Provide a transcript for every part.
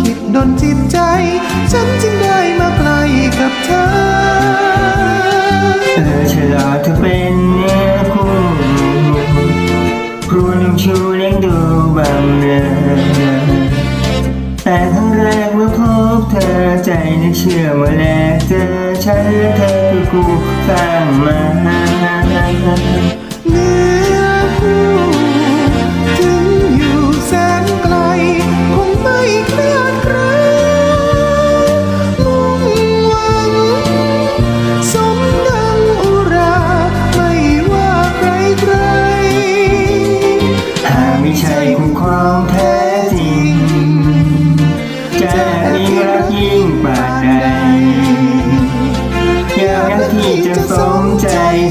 คิดดนจิตใจ ฉันจึงได้มาใกลกับเธอเออฉลาดเธอเป็นเนื้อคู่ครูนุ่มชูเลี้ยงดูบำเรอแต่ครั้งแรกเมื่อพบเธอใจนึกเชื่อเมื่อแรกเจอฉันและเธอคือกูสร้างมา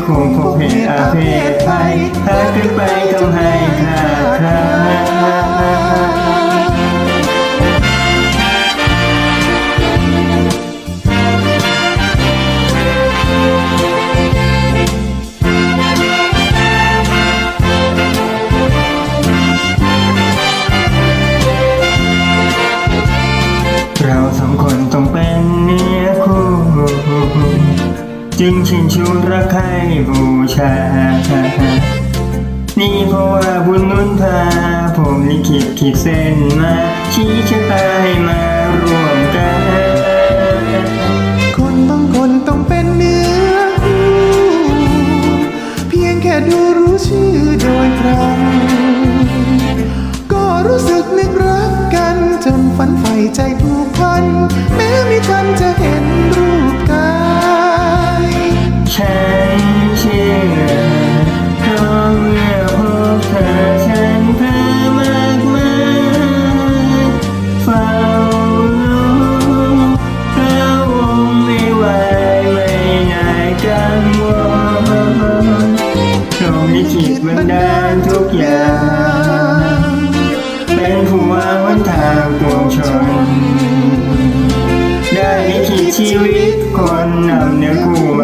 คงพบเห็นอาเพศภัยหากขึ้นไป จึงชินชูรักใครบูชา นี่เพราะว่าบุญนุนพา ผมลิขิตขีดเส้นมา ชี้ชะตาให้มาร่วม บันดาลทุกอย่าง เป็นผู้วางหนทางปวงชน ได้ลิขิตชีวิตคนนำเนื้อคู่